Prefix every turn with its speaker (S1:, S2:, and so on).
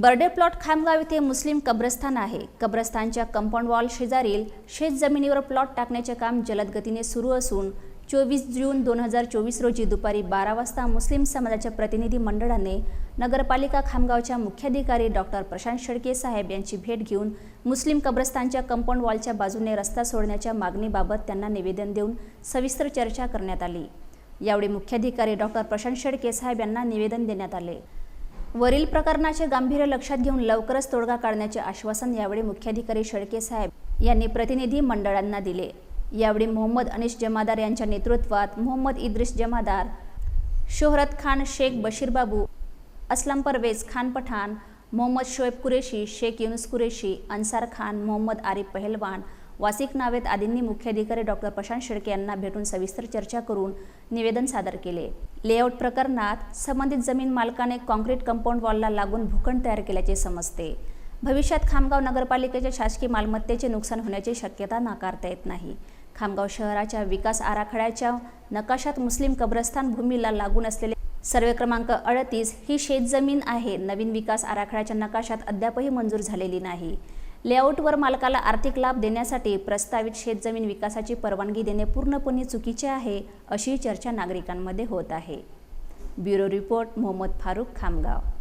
S1: Barde plot Khamgaon येथे मुस्लिम कब्रस्थान आहे. कब्रस्थानच्या compound wall शेजारील शेत जमिनीवर प्लॉट टाकण्याचे काम जलद गतीने सुरू असून चोवीस जून दोन हजार चोवीस रोजी दुपारी बारा वाजता मुस्लिम समाजाच्या प्रतिनिधी मंडळाने नगरपालिका खामगावच्या मुख्याधिकारी डॉक्टर प्रशांत शेळके साहेब यांची भेट घेऊन मुस्लिम कब्रस्तानच्या कंपाऊंड वॉलच्या बाजूने रस्ता सोडण्याच्या मागणीबाबत त्यांना निवेदन देऊन सविस्तर चर्चा करण्यात आली. यावेळी मुख्याधिकारी डॉक्टर प्रशांत शेडके साहेब यांना निवेदन देण्यात आले. वरील प्रकरणाचे गांभीर्य लक्षात घेऊन लवकरच तोडगा काढण्याचे आश्वासन यावेळी मुख्याधिकारी शेळके साहेब यांनी प्रतिनिधी मंडळांना दिले. यावेळी मोहम्मद अनिश जमादार यांच्या नेतृत्वात मोहम्मद इद्रिस जमादार शोहरत खान शेख बशीर बाबू असलम परवेज खान पठाण मोहम्मद शोएब कुरेशी शेख युनुस कुरेशी अन्सार खान मोहम्मद आरिफ पहलवान वासिक नावेत आदींनी मुख्याधिकारी डॉक्टर प्रशांत शेळके यांना भेटून सविस्तर चर्चा करून निवेदन सादर केले. लेआउट प्रकरणात संबंधित जमीन मालकाने कॉन्क्रीट कंपाऊंड वॉलला लागून भूखंड तयार केल्याचे समजते. भविष्यात खामगाव नगरपालिकेच्या शासकीय मालमत्तेचे नुकसान होण्याची शक्यता नाकारता येत नाही. खामगाव शहराच्या विकास आराखड्याच्या नकाशात मुस्लिम कब्रस्तान भूमीला लागून असलेले सर्वे क्रमांक अडतीस ही शेतजमीन आहे. नवीन विकास आराखड्याच्या नकाशात अद्यापही मंजूर झालेली नाही. लेआउटवर मालकाला आर्थिक लाभ देण्यासाठी प्रस्तावित शेतजमीन विकासाची परवानगी देणे पूर्णपणे चुकीचे आहे अशी चर्चा नागरिकांमध्ये होत आहे. Bureau report Mohammad Farooq Khamgaon.